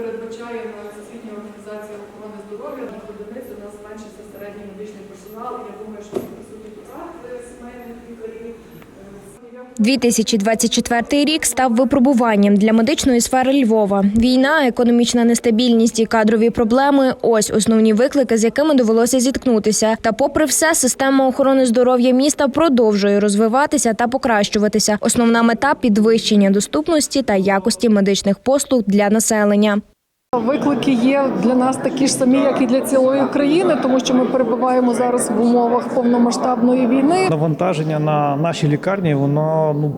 передбачає на Всесвітній організації охорони здоров'я на одиницю у нас зменшиться середній медичний персонал. Я думаю, що присутні потрат сімейних лікарів. Е, 2024 рік став випробуванням для медичної сфери Львова. Війна, економічна нестабільність і кадрові проблеми ось основні виклики, з якими довелося зіткнутися. Та, попри все, система охорони здоров'я міста продовжує розвиватися та покращуватися. Основна мета підвищення доступності та якості медичних послуг для населення. Виклики є для нас такі ж самі, як і для цілої країни, тому що ми перебуваємо зараз в умовах повномасштабної війни. Навантаження на наші лікарні воно ну.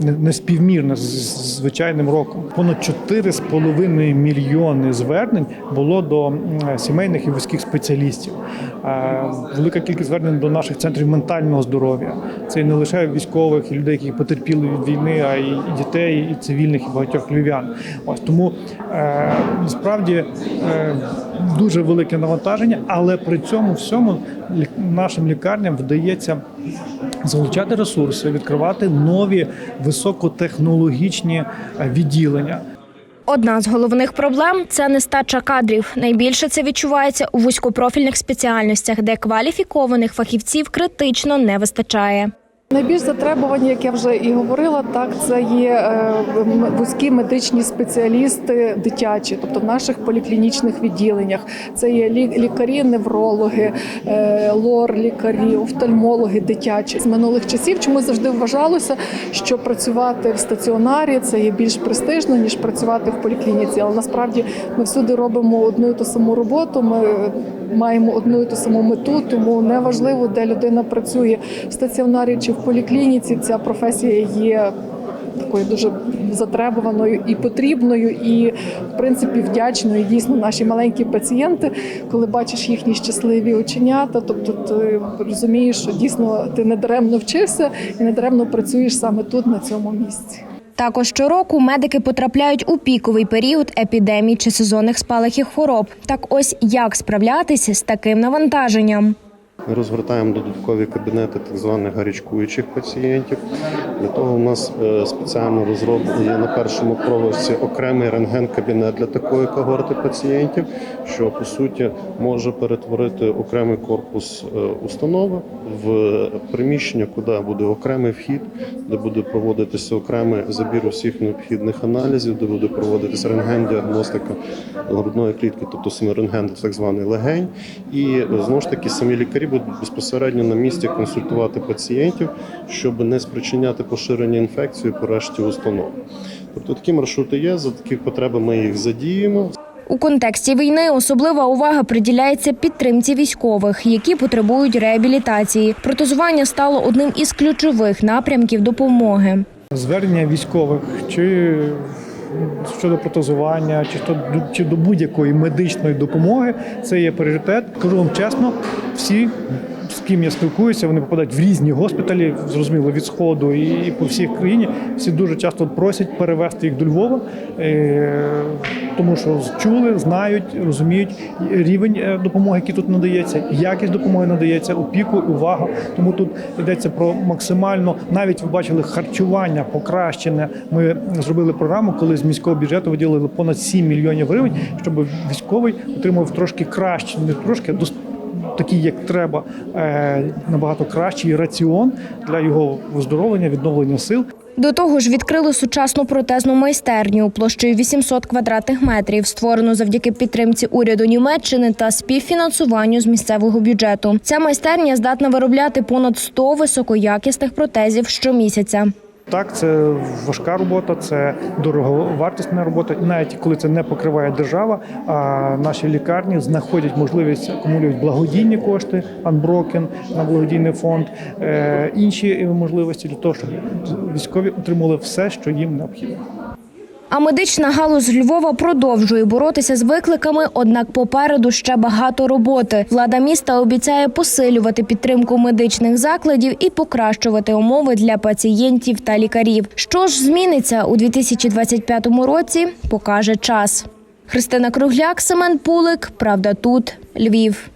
Не- Не з з звичайним роком. Понад 4,5 мільйони звернень було до сімейних і вузьких спеціалістів. Е, Велика кількість звернень до наших центрів ментального здоров'я. Це не лише військових і людей, які потерпіли від війни, а й дітей, і цивільних, і багатьох львів'ян. Ось тому е, насправді е, дуже велике навантаження, але при цьому всьому нашим лікарням вдається залучати ресурси, відкривати нові високотехнологічні е, відділення. Одна з головних проблем це нестача кадрів. Найбільше це відчувається у вузькопрофільних спеціальностях, де кваліфікованих фахівців критично не вистачає. Найбільш затребувані, як я вже і говорила, так це є е, вузькі медичні спеціалісти дитячі, тобто в наших поліклінічних відділеннях. Це є лі- лікарі, неврологи, е, лор, лікарі, офтальмологи дитячі. З минулих часів чомусь завжди вважалося, що працювати в стаціонарі це є більш престижно ніж працювати в поліклініці. Але насправді ми всюди робимо одну і ту саму роботу. Ми маємо одну і ту саму мету, тому неважливо, де людина працює в стаціонарі чи в поліклініці. Ця професія є такою дуже затребуваною і потрібною, і в принципі вдячною. Дійсно, наші маленькі пацієнти, коли бачиш їхні щасливі оченята, тобто ти розумієш, що дійсно ти не даремно вчився і не даремно працюєш саме тут, на цьому місці. Також щороку медики потрапляють у піковий період епідемій чи сезонних спалахів хвороб. Так ось як справлятися з таким навантаженням. Ми розгортаємо додаткові кабінети так званих гарячкуючих пацієнтів. Для того у нас е, спеціально розроблений на першому поверсі окремий рентген-кабінет для такої когорти пацієнтів, що по суті може перетворити окремий корпус е, установи в приміщення, куди буде окремий вхід, де буде проводитися окремий забір усіх необхідних аналізів, де буде проводитися рентген-діагностика грудної клітки, тобто саме рентген, так званий легень. І знову ж таки самі лікарі будуть безпосередньо на місці консультувати пацієнтів, щоб не спричиняти поширення інфекції по решті установ. Тобто такі маршрути є, за такі потреби ми їх задіємо. У контексті війни особлива увага приділяється підтримці військових, які потребують реабілітації. Протезування стало одним із ключових напрямків допомоги. Звернення військових чи щодо протезування, чи то чи до будь-якої медичної допомоги, це є пріоритет. Кажу вам чесно, всі. З ким я спілкуюся, вони попадають в різні госпіталі, зрозуміло, від сходу і по всій країні. Всі дуже часто просять перевезти їх до Львова, е, тому що чули, знають, розуміють рівень е, допомоги, який тут надається, якість допомоги надається, опіку, увага. Тому тут йдеться про максимально, навіть ви бачили харчування покращене. Ми зробили програму, коли з міського бюджету виділили понад 7 мільйонів гривень, щоб військовий отримав трошки краще, не трошки, а такий, як треба, е, набагато кращий раціон для його виздоровлення, відновлення сил. До того ж, відкрили сучасну протезну майстерню площею 800 квадратних метрів, створену завдяки підтримці уряду Німеччини та співфінансуванню з місцевого бюджету. Ця майстерня здатна виробляти понад 100 високоякісних протезів щомісяця. Так, це важка робота, це дороговартісна робота. І навіть коли це не покриває держава, а наші лікарні знаходять можливість акумулюють благодійні кошти, Unbroken на благодійний фонд, е, інші можливості для того, щоб військові отримали все, що їм необхідно. А медична галузь Львова продовжує боротися з викликами, однак попереду ще багато роботи. Влада міста обіцяє посилювати підтримку медичних закладів і покращувати умови для пацієнтів та лікарів. Що ж зміниться у 2025 році, покаже час. Христина Кругляк, Семен Пулик. Правда, тут Львів.